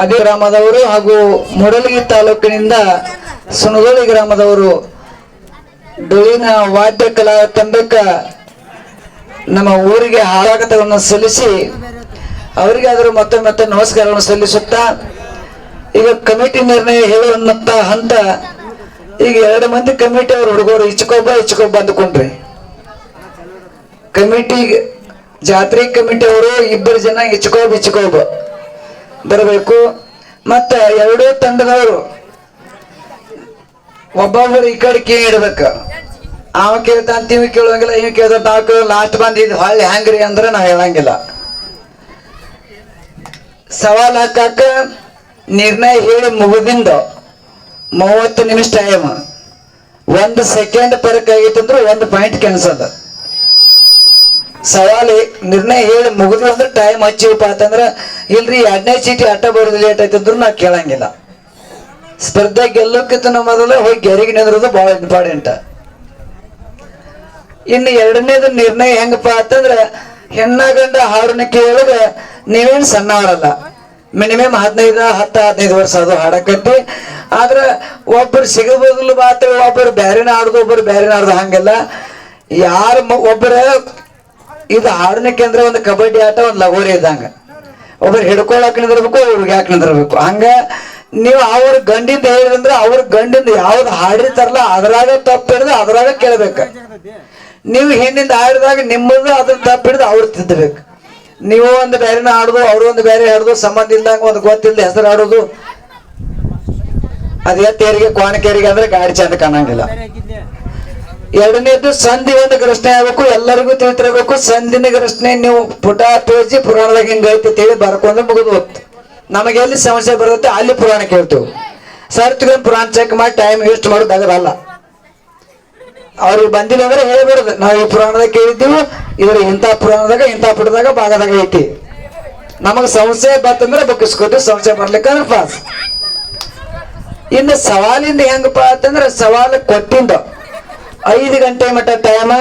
ಅದೇ ಗ್ರಾಮದವರು ಹಾಗೂ ಮೂಡಲಗಿ ತಾಲೂಕಿನಿಂದ ಸುನಗೋಳಿ ಗ್ರಾಮದವರು ಡೊಳಿನ ವಾದ್ಯ ಕಲಾ ತಂಡಕ್ಕ ನಮ್ಮ ಊರಿಗೆ ಹಾರಾಟವನ್ನು ಸಲ್ಲಿಸಿ ಅವರಿಗೆ ಆದರೂ ಮತ್ತೆ ಮತ್ತೆ ನಮಸ್ಕಾರವನ್ನು ಸಲ್ಲಿಸುತ್ತಾ ಈಗ ಕಮಿಟಿ ನಿರ್ಣಯ ಹೇಳುವಂತ ಹಂತ ಈಗ ಎರಡು ಮಂದಿ ಕಮಿಟಿ ಅವ್ರ ಹುಡುಗರು ಇಚ್ಕೊಬ್ಬ ಇಚ್ಕೊಬ್ಬ ಅಂದ್ಕೊಂಡ್ರಿ. ಕಮಿಟಿ ಜಾತ್ರೆ ಕಮಿಟಿ ಅವರು ಇಬ್ಬರು ಜನ ಇಚ್ಕೋಬ್ ಇಚ್ಕೋಬ್ ಬರಬೇಕು. ಮತ್ತ ಎರಡೂ ತಂಡದವರು ಒಬ್ಬೊಬ್ಬರು ಈ ಕಡೆ ಕೇ ಇಡ್ಬೇಕು. ಅವ ಕೇಳ್ತಾನ ಇವ್ ಕೇಳುವಂಗಿಲ್ಲ, ಇವ್ ಕೇಳ್ದ ತಾವ್ ಕೇಳ ಲಾಸ್ಟ್ ಬಂದ್ ಹಳ್ಳಿ ಹ್ಯಾಂಗ್ರಿ ಅಂದ್ರೆ ನಾ ಹೇಳಂಗಿಲ್ಲ. ಸವಾಲ್ ಹಾಕಾಕ ನಿರ್ಣಯ ಹೇಳಿ ಮುಗಿದಿಂದ ಮೂವತ್ತು ನಿಮಿಷ ಟೈಮ್ ಒಂದು ಸೆಕೆಂಡ್ ಪರಕ್ ಅಂದ್ರೆ ಒಂದು ಪಾಯಿಂಟ್ ಕ್ಯಾನ್ಸಲ್ ಸವಾಲು, ನಿರ್ಣಯ ಹೇಳಿ ಮುಗಿದ್ವಿ ಅಂದ್ರೆ ಟೈಮ್ ಹಚ್ಚಿವಪ್ಪ ಅಂತಂದ್ರೆ, ಇಲ್ರಿ, ಎರಡನೇ ಚೀಟಿ ಅಟ್ಟ ಬರೋದು ಲೇಟ್ ಆಯ್ತಂದ್ರು ನಾ ಕೇಳಂಗಿಲ್ಲ. ಸ್ಪರ್ಧೆ ಗೆಲ್ಲೋಕ್ಕಿಂತ ಮೊದಲು ಹೋಗಿ ಗೆರಿಗೆ ನಿಂದ್ರದು ಬಹಳ ಇಂಪಾರ್ಟೆಂಟ್ ಇನ್ನು ಎರಡನೇದು ನಿರ್ಣಯ ಹೆಂಗಪ್ಪ ಅಂತಂದ್ರೆ, ಹೆಣ್ಣ ಗಂಡ ಹಾಡನ್ನ ಕೇಳಿದ್ರೆ ನೀವೇನು ಸಣ್ಣ ಹಾಡಲ್ಲ ಮಿನಿಮಮ್ ಹದಿನೈದು, ಹತ್ತು, ಹದಿನೈದು ವರ್ಷ ಅದು ಹಾಡಕತ್ತಿ. ಆದ್ರೆ ಒಬ್ಬರು ಸಿಗಬೋದಿಲ್ಲ ಮಾತ್ರ ಒಬ್ಬರು ಬ್ಯಾರಿನ ಹಾಡುದು ಒಬ್ಬರು ಬ್ಯಾರಿನ ಆಡುದು ಹಂಗೆಲ್ಲ. ಯಾರು ಒಬ್ಬರ ಇದು ಹಾಡನಕ್ಕೆ ಅಂದ್ರೆ ಒಂದು ಕಬಡ್ಡಿ ಆಟ, ಒಂದು ಲಗೋರಿ ಇದ್ದಂಗ. ಒಬ್ರು ಹಿಡ್ಕೊಳಕ್ ನಿಂದಿರ್ಬೇಕು ಇವ್ರಿಗೆ ಯಾಕೆ ನಿಂದಿರ್ಬೇಕು. ಹಂಗ ನೀವು ಅವ್ರ ಗಂಡಿಂದ ಹೇಳಿದ್ರೆ ಅವ್ರ ಗಂಡಿಂದ ಯಾವ್ದು ಹಾಡಿರ್ತಾರಲ್ಲ ಅದ್ರಾಗ ತಪ್ಪು ಹಿಡಿದು ಅದ್ರಾಗ ಕೇಳ್ಬೇಕ. ನೀವು ಹಿಂದಿಂದ ಆಡಿದಾಗ ನಿಮ್ಮದು ಅದ್ರ ತಪ್ಪು ಹಿಡಿದು ಅವ್ರು ತಿದ್ದಬೇಕು. ನೀವು ಒಂದು ಬೇರೆನ ಹಾಡೋದು, ಅವ್ರು ಒಂದು ಬೇರೆ ಹಾಡೋದು, ಸಂಬಂಧ ಇಲ್ದಂಗ ಒಂದು ಗೊತ್ತಿಲ್ಲದೆ ಹೆಸರು ಆಡೋದು ಅದೇ ತೇರಿಗೆ ಕೋಣಕೇರಿಗೆ ಅಂದ್ರೆ ಗಾಡಿ ಚಂದ ಕಾಣಂಗಿಲ್ಲ. ಎರಡನೇದು ಸಂಧಿ ಒಂದು ಘರ್ಷಣೆ ಆಗ್ಬೇಕು, ಎಲ್ಲರಿಗೂ ತಿಳಿತಿರಬೇಕು. ಸಂಧಿನ ಘರ್ಷಣೆ ನೀವು ಪುಟ ಪೇಜಿ ಪುರಾಣದಾಗ ಹಿಂಗ ಐತಿ ತಿಳಿ ಬರ್ಕೊಂಡು ಮುಗಿದು ಹೋಗ್ತು. ನಮಗೆ ಎಲ್ಲಿ ಸಮಸ್ಯೆ ಬರುತ್ತೆ ಅಲ್ಲಿ ಪುರಾಣ ಕೇಳ್ತೇವೆ. ಸರ್ ಪುರಾಣ ಚೆಕ್ ಮಾಡಿ ಟೈಮ್ ವೇಸ್ಟ್ ಮಾಡೋದಾಗಲ್ಲ ಅವ್ರಿಗೆ ಬಂದಿಲ್ಲ ಅಂದ್ರೆ ಹೇಳ್ಬಿಡುದು. ನಾವು ಈ ಪುರಾಣದಾಗ ಕೇಳಿದ್ದೀವಿ, ಇದ್ರ ಇಂಥ ಪುರಾಣದಾಗ, ಇಂಥ ಪುಟದಾಗ, ಭಾಗದಾಗ ಐತಿ. ನಮಗೆ ಸಮಸ್ಯೆ ಬಂತಂದ್ರೆ ಬುಕ್ಕಿಸ್ಕೊಟ್ಟು ಸಮಸ್ಯೆ ಬರ್ಲಿಕ್ಕಂದ್ರೆ ಪಾಸ್. ಇನ್ನು ಸವಾಲಿಂದ ಹೆಂಗಪ್ಪ ಅಂತಂದ್ರೆ ಸವಾಲು ಕೊಟ್ಟಿಂದ. ಐದು ಗಂಟೆ ಮಟ್ಟ ಟೈಮ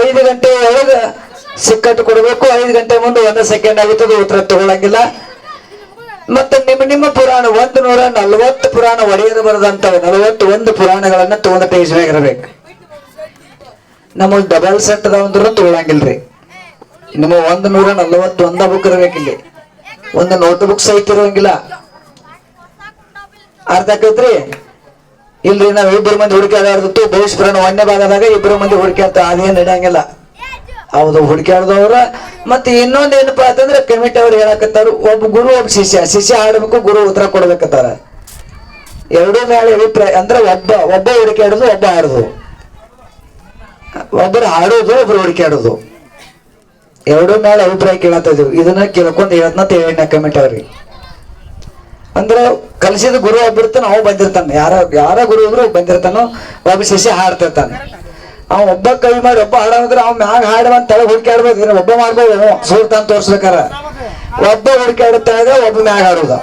ಐದು ಗಂಟೆ ಒಳಗ ಸಿಕ್ಕಟ್ಟು ಕೊಡಬೇಕು. ಐದು ಗಂಟೆ ಮುಂದೆ ಒಂದು ಸೆಕೆಂಡ್ ಆಗುತ್ತದೆ, ಉತ್ತರ ತಗೊಳಂಗಿಲ್ಲ. ಮತ್ತೆ ನಿಮ್ಮ ನಿಮ್ಮ ಪುರಾಣ ಒಂದು ನೂರ ನಲವತ್ತು ಪುರಾಣ ಒಡೆಯರು ಬರದಂತ ನಲವತ್ತು ಒಂದು ಪುರಾಣಗಳನ್ನ ತಗೊಂಡ ಟೇಜ್ ಮ್ಯಾಗ ಇರಬೇಕು ನಮಗ್ ಡಬಲ್ ಸೆಟ್ ಅದಾವಂದ್ರೂ ತಗೊಳಂಗಿಲ್ರಿ. ನಿಮ್ಮ ಒಂದು ನೂರ ನಲವತ್ತು ಒಂದ ಬುಕ್ ಇರ್ಬೇಕಿಲ್ಲಿ ಒಂದು ನೋಟ್ ಬುಕ್ ಸಹಿತ ಇರೋಂಗಿಲ್ಲ. ಅರ್ಥ ಆಕೈತ್ರಿ ಇಲ್ರಿ, ನಾವ್ ಇಬ್ಬರು ಮಂದಿ ಹುಡುಕಿ ಭವಿಷ್ಯ ಪುರಾಣ ಒಂದೇ ಭಾಗದಾಗ ಇಬ್ಬರು ಮಂದಿ ಹುಡುಕಾಡ್ತ ಅದೇನು ಇಡಂಗಿಲ್ಲ. ಹೌದು ಹುಡುಕಾಡ್ದವ್ರ ಮತ್ತೆ ಇನ್ನೊಂದ್ ಏನಪ್ಪ ಅಂತಂದ್ರೆ ಕಮಿಟಿ ಅವ್ರು ಹೇಳಕತ್ತಾರ, ಒಬ್ಬ ಗುರು, ಒಬ್ಬ ಶಿಷ್ಯ. ಶಿಷ್ಯ ಆಡ್ಬೇಕು, ಗುರು ಉತ್ತರ ಕೊಡ್ಬೇಕತ್ತಾರ. ಎರಡೂ ಮೇಲೆ ಅಭಿಪ್ರಾಯ, ಅಂದ್ರೆ ಒಬ್ಬ ಒಬ್ಬ ಹುಡುಕಾಡುದು ಒಬ್ಬ ಆಡುದು. ಒಬ್ಬರು ಆಡೋದು, ಒಬ್ರು ಹುಡುಕಾಡೋದು ಎರಡೂ ಮೇಲೆ ಅಭಿಪ್ರಾಯ ಇದೀವಿ. ಇದನ್ನ ಕೇಳ್ಕೊಂಡು ಹೇಳತ್ನ ಹೇಳಿನ ಕಮಿಟಿ ಅವ್ರಿಗೆ. ಅಂದ್ರ ಕಲಿಸಿದ ಗುರು ಒಬ್ಬಿರ್ತಾನ ಅವ್ ಬಂದಿರ್ತಾನ. ಯಾರ ಯಾರ ಗುರು ಇದ್ರು ಬಂದಿರ್ತಾನೋ, ಒಬ್ಬ ಶಿಷ್ಯ ಹಾಡ್ತಿರ್ತಾನೆ. ಅವ ಒಬ್ಬ ಕವಿ ಮಾಡಿ ಒಬ್ಬ ಹಾಡಂದ್ರೆ ಅವ್ ಮ್ಯಾಗ ಹಾಡ ಅಂತ ತಳಗ್ ಹುಡುಕಾಡ್ಬೇಕು ಇದನ್ನ ಒಬ್ಬ ಮಾಡ್ಬೋದು ಸೂರ್ತಾನ ತೋರ್ಸ್ಬೇಕಾರ. ಒಬ್ಬ ಹುಡುಕಾಡುತ್ತಾಗ ಒಬ್ಬ ಮ್ಯಾಗ ಹಾಡುದ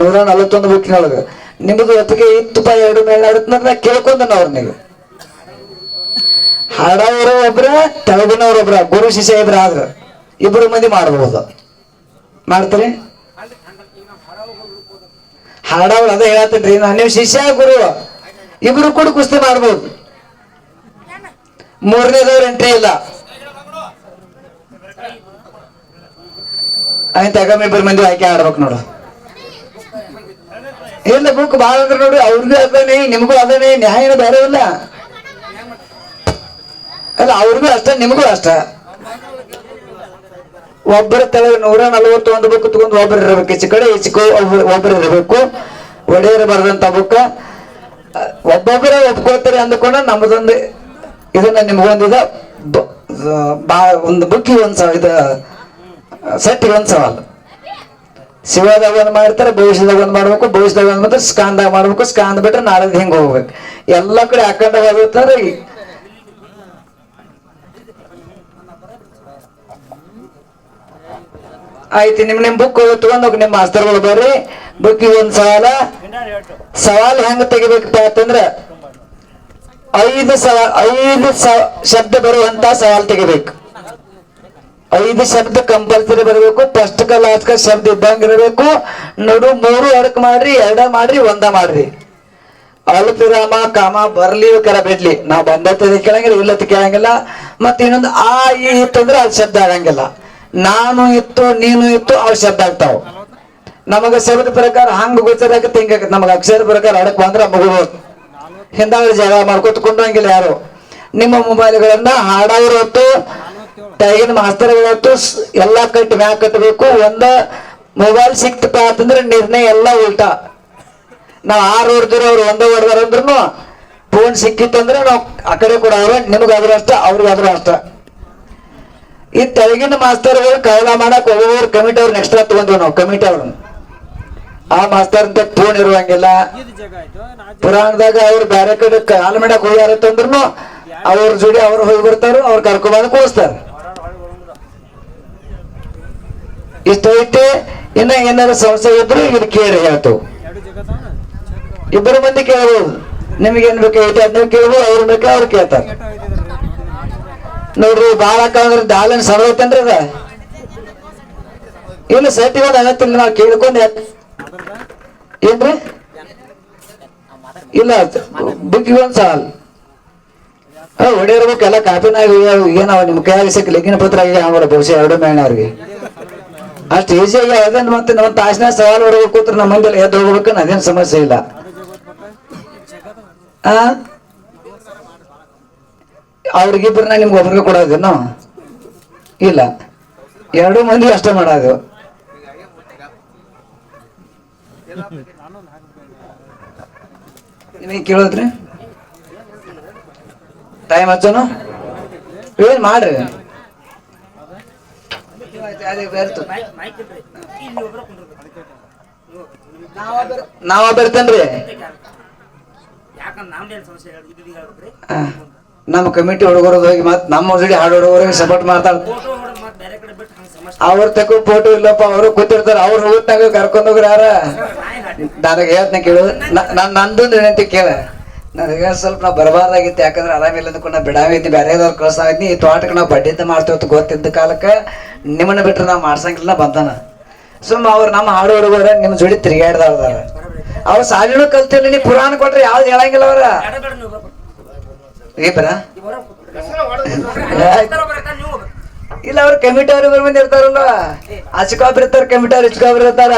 ನೂರ ನಲವತ್ತೊಂದು ಬುಕ್ಕಿನೊಳಗ. ನಿಮ್ದು ಒತ್ತಿಗೆ ಇತ್ತು ಪಾ ಎರಡು ಮೇಲೆ ಆಡುತ್ತ ಕೇಳ್ಕೊಂಡ ಅವ್ರನಿಗೆ ಹಾಡೋರು ಒಬ್ರ ತಳಗಿನವ್ರ ಒಬ್ರ, ಗುರು ಶಿಷ್ಯ ಇಬ್ರ ಆದ್ರ ಇಬ್ರು ಮಂದಿ ಮಾಡ್ಬೋದು. ಮಾಡ್ತೀರಿ? ಹಾಡವ್ರು ಅದೇ ಹೇಳತ್ತೇನ್ರಿ ನಾನು ನೀವು ಶಿಷ್ಯ, ಗುರು, ಇಬ್ರು ಕೂಡ ಕುಸ್ತಿ ಮಾಡ್ಬೋದು. ಮೂರನೇದವ್ರ ಎಂಟ್ರಿ ಇಲ್ಲ. ಆಯ್ತು, ಆಗಾಮಿ ಇಬ್ಬರು ಮಂದಿ ಆಯ್ಕೆ ಆಡ್ಬೇಕು ನೋಡು. ಇಲ್ಲ ಬುಕ್ ಭಾಳ ಅಂದ್ರೆ ನೋಡಿ ಅವ್ರಿಗೂ ಅದೇನೆ, ನಿಮಗೂ ಅದೇನೆ, ನ್ಯಾಯ ಏನು ಬೇರೆ ಇಲ್ಲ. ಅಲ್ಲ, ಅವ್ರಿಗೂ ಅಷ್ಟ, ನಿಮಗೂ ಅಷ್ಟ. ಒಬ್ಬರ ತಲೆ ನೂರ ನಲವತ್ತೊಂದು ಬುಕ್ ತಗೊಂಡು ಒಬ್ಬರು ಇರಬೇಕು. ಈಚೆ ಕಡೆ, ಈಚೆ ಒಬ್ಬರು ಇರಬೇಕು. ಒಡೆಯರು ಬರೆದಂತ ಬುಕ್. ಒಬ್ಬೊಬ್ಬರ ಒಪ್ಕೋತಾರೆ ಅಂದ್ಕೊಂಡ ನಮ್ದೊಂದು ಇದನ್ನ ನಿಮ್ಗೊಂದಿದ. ಬ- ಒಂದು ಬುಕ್ಕಿ ಒಂದು ಸವ ಇದು, ಸೆಟ್ಟಿಗೆ ಒಂದು ಸವಾಲು. ಶಿವದಾಗ ಒಂದು ಮಾಡ್ತಾರೆ, ಭವಿಷ್ಯದಾಗ ಒಂದು ಮಾಡ್ಬೇಕು, ಭವಿಷ್ಯದಾಗ ಒಂದು ಮತ್ತೆ ಸ್ಕಾನ್ದಾಗ ಮಾಡ್ಬೇಕು, ಸ್ಕಾನ್ ಬಿಟ್ರೆ ನಾಳೆ ಹಿಂಗೆ ಹೋಗ್ಬೇಕು. ಎಲ್ಲ ಕಡೆ ಅಖಂಡ ಆಯ್ತು, ನಿಮ್ ನಿಮ್ ಬುಕ್ ತಗೊಂಡು ಹೋಗಿ ನಿಮ್ಮ ಮಾಸ್ತರ್ಗಳು ಬರ್ರಿ. ಬುಕ್ ಒಂದ್ ಸವಾಲ. ಸವಾಲ್ ಹೆಂಗ್ ತೆಗಿಬೇಕಪ್ಪ ಅಂತಂದ್ರ, ಐದು ಸವಾಲ್ ಐದು ಶಬ್ದ ಬರುವಂತ ಸವಾಲ್ ತೆಗಿಬೇಕು. ಐದು ಶಬ್ದ ಕಂಪಲ್ಸರಿ ಬರಬೇಕು ಫಸ್ಟ್ ಕ ಲಾಸ್ಟ್ ಕ ಶಬ್ದ ಇದ್ದಂಗ ಇರಬೇಕು. ನಡು, ಮೂರು ಅಡಕ್ ಮಾಡ್ರಿ, ಎರಡ ಮಾಡ್ರಿ, ಒಂದ ಮಾಡ್ರಿ. ಅಲ್ಪ ವಿರಾಮ ಕಾಮ, ಬರ್ಲಿ ಕರ ಬಿಡ್ಲಿ. ನಾವು ಬಂದತ್ತದ ಕೇಳಂಗಿಲ್ಲ ಇಲ್ಲತ್ತ ಕೇಳಂಗಿಲ್ಲ. ಮತ್ತೆ ಇನ್ನೊಂದು ಆ ಈ ಇತ್ತಂದ್ರೆ ಅದು ಶಬ್ದ ಆಗಂಗಿಲ್ಲ. ನಾನು ಇತ್ತು, ನೀನು ಇತ್ತು, ಅವ್ ಶಬ್ದ ಆಗ್ತಾವ. ನಮಗ ಶಬ್ದ ಪ್ರಕಾರ ಹಂಗ ಗೋಚರ ಆಗತ್ತೆ ನಮಗ ಅಕ್ಷರ ಪ್ರಕಾರ ಅಡಕ್ ಬಂದ್ರ ಮುಗಿಬೋದು ಹಿಂದಾಗ ಜಗಳ ಮಾಡ್ಕೊತ ಕುಂಡಂಗಿಲ್ಲ ಯಾರು. ನಿಮ್ಮ ಮೊಬೈಲ್ಗಳನ್ನ ಹಾಡವ್ರ ಹೊತ್ತು ಟೈಗಿನ ಮಾಸ್ತರ್ಗಳ ಹೊತ್ತು, ಸ್- ಎಲ್ಲಾ ಕಟ್ಟಿ ಮ್ಯಾಕ್ ಕಟ್ಟಬೇಕು ಒಂದ ಮೊಬೈಲ್ ಸಿಕ್ತಪ್ಪ ಅಂತಂದ್ರೆ ನಿರ್ಣಯ ಎಲ್ಲ ಉಲ್ಟಾ. ನಾವ್ ಆರು ಹೊಡೆದ್ರು ಅವ್ರು, ಒಂದೇ ಹೊಡೆದಾರ ಫೋನ್ ಸಿಕ್ಕಿತ್ತಂದ್ರೆ ನಾವು ಆ ಕಡೆ ಕೂಡ ಅವ್ರ, ನಿಮಗಾದ್ರೂ ಅಷ್ಟ, ಅವ್ರಿಗಾದ್ರೂ ಅಷ್ಟ. ಈ ತೆಳಗಿನ ಮಾಸ್ತರ್ಗಳು ಕಾಯಿಲ ಮಾಡಕ್ ಒಬ್ಬೊಬ್ಬರು ಕಮಿಟಿ ಅವ್ರು ನೆಕ್ಸ್ಟ್ ತಗೊಂಡ್ರು ನಾವು ಕಮಿಟಿ ಅವ್ರನ್ನ ಆ ಮಾಸ್ತರ್ ಅಂತ ಫೋನ್ ಇರುವಂಗಿಲ್ಲ. ಪುರಾಣದಾಗ ಅವ್ರು ಬೇರೆ ಕಡೆ ಕಾಲ್ ಮಾಡಕ್ ಹೋಗ್ಯಾರ ಅಂತಂದ್ರು ಅವ್ರ ಜೋಡಿ ಅವ್ರು ಹೋಗಿ ಬರ್ತಾರ, ಅವ್ರು ಕರ್ಕೊಬಾರ ಕೂಡಿಸ್ತಾರ ಇಷ್ಟ ಐತಿ, ಇನ್ನ ಏನಾರ ಸಮಸ್ಯೆ ಇದ್ರು ಇದು ಕೇಳಿ ಹೇಳ್ತು ಇಬ್ಬರು ಮಂದಿ ಕೇಳ್ಬೋದು. ನಿಮ್ಗೆ ಏನ್ ಬೇಕಾಗೈತಿ ಅದನ್ನ ಕೇಳ್ಬೋದು, ಅವ್ರ ಬೇಕಾ ಅವ್ರು ಕೇಳ್ತಾರ. ನೋಡ್ರಿ, ಬಾಳ ಅಂದ್ರೆ ದಾಲನ್ ಸಡತೇನ್ರಿ ಅದ? ಇಲ್ಲ ಸೆಟ್ ಇವಾಗ ಆಗತ್ತಿಲ್ಲ ನಾವು ಕೇಳ್ಕೊಂಡ್ ಏನ್ರಿ? ಇಲ್ಲ ಬುಕ್ಕಿಗೆ ಒಂದ್ ಸಾಲ್. ಹೊಡಿರ್ಬೇಕು ಎಲ್ಲ ಕಾಪಿನಾಗ ಏನವ ನಿಮ್ ಕೈಯಾಗ ಸಿಕ್ಕ ಲೆಕ್ಕಿನ ಪತ್ರ ಆಗಿ ಬಹುಶಃ ಎರಡು ಮೇಣ ಅವ್ರಿಗೆ. ಅಷ್ಟು ಈಸಿಯಾಗಿ ಅದನ್ನ ಮತ್ತೆ ನಮ್ಮ ತಾಸಿನ ಸವಾಲ್ ಹೊರಬೇಕು ಕೂತ್ರೆ ನಮ್ಮ ಮುಂದೆ ಎದ್ದು ಹೋಗ್ಬೇಕು ಅದೇನು ಸಮಸ್ಯೆ ಇಲ್ಲ. ಆ? ಅವ್ರಿಗಿಬ್ರನ್ನ ನಿಮ್ಗೆ ಒಬ್ರಿಗೆ ಕೊಡೋದೇನು ಇಲ್ಲ. ಎರಡು ಮಂದಿ ಅಷ್ಟೇ ಮಾಡೋದು. ನಿಮಗೆ ಕೇಳೋದ್ರಿ? ಟೈಮ್ ಹಚ್ಚೋನು ಏನ್ ಮಾಡ್ರಿ. ನಾವ ಬರ್ತೇನ್ರಿ. ನಮ್ಮ ಕಮಿಟಿ ಹುಡುಗರದು ಹೋಗಿ ಮತ್ತೆ ನಮ್ಮ ಜೋಡಿ ಹಾಡು ಹುಡುಗರಿಗೆ ಸಪೋರ್ಟ್ ಮಾಡ್ತಾಳೆ ಅವ್ರ ತಕ್ಕ ಫೋಟೋ ಇಲ್ಲಪ್ಪ ಅವರು ಕೂತಿರ್ತಾರೆ ಅವ್ರು ಹೋಗ್ತಾಗ ಕರ್ಕೊಂಡು ಹೋಗ್ರ ಯಾರ? ನನಗೆ ಹೇಳ್ತನ ಕೇಳು ನಾನು ನಂದೊಂದು ಏನಂತ ಕೇಳ. ನನಗೆ ಸ್ವಲ್ಪ ನಾವು ಬರಬಾರ್ದಾಗಿತ್ತು ಯಾಕಂದ್ರೆ ಆರಾಮಿಲ್ಲ ಅಂದ್ಕೊಂಡು ನಾ ಬಿಡಾವಿದ್ನಿ ಬೇರೆದವ್ರು ಕಳ್ಸಾ ಇದ್ನಿ ಈ ತೋಟಕ್ಕೆ ನಾವು ಬಡ್ಡಿಂದ ಮಾಡ್ತೇವೆ ಅಂತ ಗೊತ್ತಿದ್ದ ಕಾಲಕ್ಕೆ ನಿಮ್ಮನ್ನ ಬಿಟ್ರೆ ನಾವು ಮಾಡ್ಸಂಗಿಲ್ಲ ಬಂದನ. ಸುಮ್ಮ ಅವ್ರು ನಮ್ಮ ಹಾಡು ಹುಡುಗರ ನಿಮ್ಮ ಜೋಡಿ ತಿರುಗಾಡ್ದವ್ರದಾರ ಅವ್ರು ಸಾಲಿನೂ ಕಲ್ತಿಲ್ಲ ನೀ ಪುರಾಣ ಕೊಟ್ರೆ ಯಾವ್ದು ಹೇಳಂಗಿಲ್ಲ ಅವ್ರ ಬೇಡ ಬೇಡ ನೀವು ಬರ್ಬೇಕು ಇಲ್ಲ, ಅವ್ರ ಕಮಿಟಿ ಅವ್ರು ಇಬ್ಬರು ಮಂದಿ ಇರ್ತಾರಲ್ಲ ಅಚ್ಕೊಬ್ರು ಇರ್ತಾರ ಕಮಿಟಿ ಅವ್ರು ಇಚ್ಕೊಬ್ರು ಇರ್ತಾರ.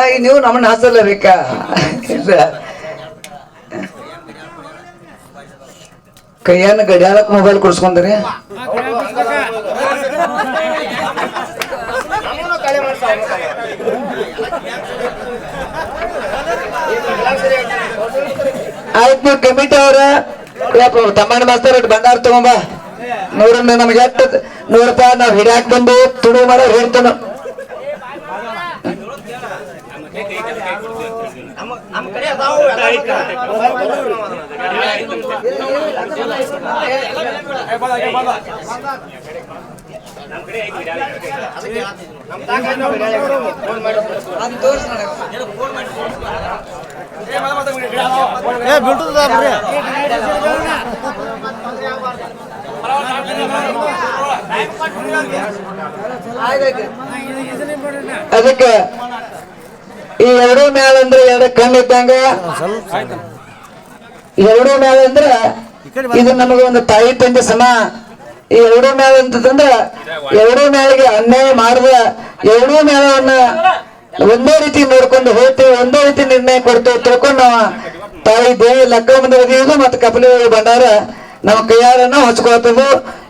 ಆಯ್ತು ನೀವು ನಮ್ಮನ್ನ ಹಾಸಲ್ಲ ಬೇಕಾ ಇಲ್ಲ. ಕೈಯನ್ನ ಮೊಬೈಲ್ ಕೊಡ್ಸ್ಕೊಂಡ್ರಿ. ಆಯ್ತು ನೀವು ಕಮಿಟಿ ಅವ್ರ. ತಮ್ಮಣ್ಣ ಮಾಸ್ತರ್ ಒಟ್ಟು ಬಂಡಾರ ತಗೊಂಬ. ನೂರ ನಮ್ಗೆ ಎಷ್ಟು ನೂರು ರೂಪಾಯಿ ನಾವು ಹಿಡಿಯಾಕ್ ಬಂದು ತುಡು ಮಾಡೋ ಹೇಳ್ತಾನ. ಏ ಅದಕ್ಕೆ ಈ ಎರಡೂ ಮ್ಯಾಲ ಅಂದ್ರೆ ಎರಡು ಕಣ್ಣಿದ್ದಂಗ ಎರಡು ಎರಡೂ ಮ್ಯಾಲ ಅಂದ್ರ ಇದು ನಮಗೆ ಒಂದು ತಾಯಿ ತಂದೆ ಸಮ. ಈ ಎರಡೂ ಮ್ಯಾಲ ಅಂತಂದ್ರ ಎರಡೂ ಮ್ಯಾಲಿಗೆ ಅನ್ಯಾಯ ಮಾಡದ ಎರಡೂ ಮೇಳವನ್ನ ಒಂದೇ ರೀತಿ ನೋಡ್ಕೊಂಡು ಹೋಗ್ತೇವೆ, ಒಂದೇ ರೀತಿ ನಿರ್ಣಯ ಕೊಡ್ತೇವೆ ತಿಳ್ಕೊಂಡು ನಾವು ತಾಯಿ ದೇವಿ ಲಕ್ಕ ಮುಂದೆ ಮತ್ತೆ ಕಪಿಲಿ ಬಂಡಾರ ನಮ್ಮ ಕೈಯಾರನ್ನ ಹಚ್ಕೊಳ್ತದ್ದು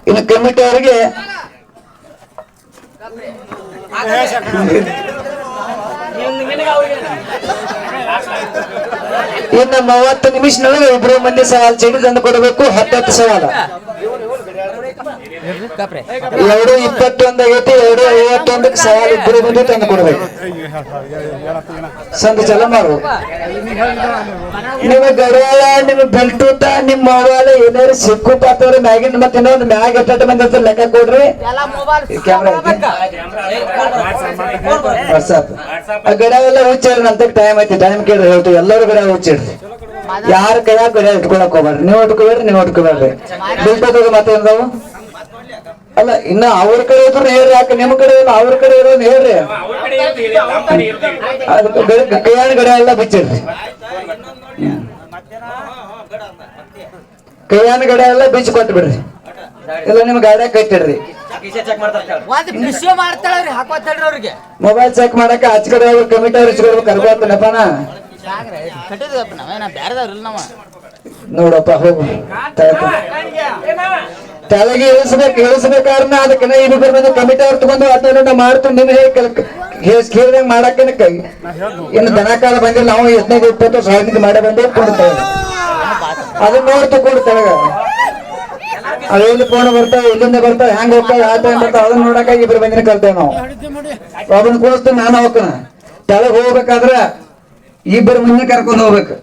ಇನ್ನು ಕಮಿಟಿ ಅವರಿಗೆ ಇನ್ನು ಮೂವತ್ತು ನಿಮಿಷನೊಳಗೆ ಇಬ್ರು ಮಂದಿ ಸವಾಲ್ ಚೀಟಿ ತಂದು ಕೊಡಬೇಕು ಹತ್ತತ್ತು ಸವಾಲ. ಎರಡು ಇಪ್ಪತ್ತೊಂದು ಆಗೈತಿ ಎರಡು ಐವತ್ತೊಂದಕ್ಕೆ ಸವಾಲ್ ಇಬ್ರು ಬಂದು ತಂದು ಕೊಡಬೇಕು. ಸಂತ ಚಲ ಮಾಡು. ನಿಮ್ಮ ಗಡಿಯಾಳ, ನಿಮ್ಮ ಬೆಲ್ಟೂತ, ನಿಮ್ಮ ಮೊಬೈಲ್ ಏನಾರು ಸಿಕ್ಕು ಪಾತ್ರ ಮ್ಯಾಗಿನ ಮತ್ತೆ ಇನ್ನೊಂದು ಮ್ಯಾಗ್ ಎಟ್ಟ ಮಂದಿ ಅಂತ ಲೆಕ್ಕ ಕೊಡ್ರಿ. ವಾಟ್ಸಪ್ ಆ ಗಡಿಯಾವೆಲ್ಲ ಹುಚ್ಚಿಡ್ರಿ ಅಂತ ಟೈಮ್ ಐತಿ ಟೈಮ್ ಕೇಳ್ರಿ, ಹೇಳ್ತೀವಿ. ಎಲ್ಲರೂ ಗಡಿಯಾವ ಹುಚ್ಚಿಡ್ರಿ ಯಾರ ಕೈಯಾಗ ಗಡಿಯಾರ ಇಟ್ಕೊಳಕ್ ಹೋಗ್ಬೇಡ್ರಿ ನೀವು ಇಟ್ಕೊಬೇಡ್ರಿ, ನೀವು ಇಟ್ಕೋಬೇಡ್ರಿ. ಬಿಲ್ಟೋದಾಗ ಮತ್ತೆ ಏನದಾವು ಅಲ್ಲ ಇನ್ನ ಅವ್ರ ಕಡೆ ಇದ್ರು ಹೇಳ್ರಿ ಯಾಕೆ ನಿಮ್ ಕಡೆ ಇಲ್ಲ ಅವ್ರ ಕಡೆ ಇರೋದು ಹೇಳ್ರಿ. ಕೈಯಾಣ ಗಡಿ- ಎಲ್ಲ ಬಿಚ್ಚಿರ್ರಿ. ಕೈಯಾಣ ಗಡ ಎಲ್ಲ ಬಿಚ್ಚಿ ಕೊಟ್ಟು ಬಿಡ್ರಿ ಇಲ್ಲ ನಿಮ್ ಗಾಡ್ಯಾಗ ಕಟ್ಟಿಡ್ರಿ. ಅವ್ರಿಗೆ. ಮೊಬೈಲ್ ಚೆಕ್ ಮಾಡಕ್ಕೆ ಆಚ ಕಡೆ ಅವ್ರು ಕಮಿಟಿ ಅವ್ರು ಇಸ್ಕೊಡ್ಬೇಕು ನೋಡಪ್ಪ ಹೋಗು. ತೆಳಗೆ ಇಳಿಸ್ಬೇಕು ಇಳಿಸ್ಬೇಕಾದ್ರೆ ಅದಕ್ಕೆ ಇಬ್ಬರು ಬಂದು ಕಮಿಟಿ ಅವ್ರು ತಗೊಂಡು ಅದನ್ನ ಮಾಡ್ತು ನಿಮ್ ಹೇಗೆ ಕೇಳಿದಂಗ ಮಾಡಕ್ಕೆ ಕೈ? ಇನ್ನು ದನಕಾಲ ಬಂದಿಲ್ಲ, ನಾವು ಹದಿನೈದು ಇಪ್ಪತ್ತು ಸಾವಿರ ಮಾಡೇ ಬಂದು ಕೊಡ್ತೇವೆ ಅದನ್ನ ನೋಡ್ತು ಕೊಡ್ತೇವೆ ಅವೆಲ್ಲಿ ಫೋನ್ ಬರ್ತಾವ ಇಲ್ಲಿಂದ ಬರ್ತಾವ, ಹೆಂಗ್ ಹೋಗ್ತಾವ, ಯಾವ ಬರ್ತಾವ, ಅದನ್ನ ನೋಡಕ ಇಬ್ರು ಬಂದಿನ ಕಲ್ತೇವೆ ನಾವು. ಒಬ್ಬನ ಕೂರಿಸ್ತು ನಾನು ಹೋಗ್ತಾನ ತೆಳಗ್ ಹೋಗ್ಬೇಕಾದ್ರ ಇಬ್ಬರು ಮುಂದೆ ಕರ್ಕೊಂಡು ಹೋಗ್ಬೇಕು.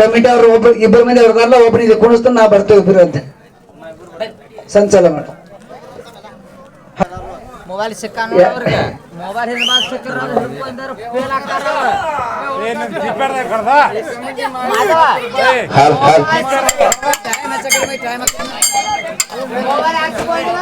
ಕಮಿಟಿ ಅವ್ರು ಒಬ್ರು ಇಬ್ಬರು ಮಂದಿ ಅವ್ರದಲ್ಲ ಒಬ್ಬನಿಗೆ ಕುಣಿಸ್ತಾನ ನಾ ಬರ್ತೇವೆ ಇಬ್ಬರು ಅಂತ. ಸಂಚಲ ಮಠ ಮೊಬೈಲ್ ಸಿಕ್ಕ ನೋಡ್ರಿ ಅವ್ರಿಗೆ ಮೊಬೈಲ್ ಹಿಂದ್ ಸಿಕ್ಕ್ರ ಹಿಡ್ಕೊಂಡಾರ ಫೇಲ್ ಆಗ್ತಾರ ಮಾಧವ ಹಾಲ್ ಹಾಲ್ ಟೈಮ್ ಟೈಮ್ ಮೊಬೈಲ್ ಹಾಕ್ಸ್ಕೊಂಡು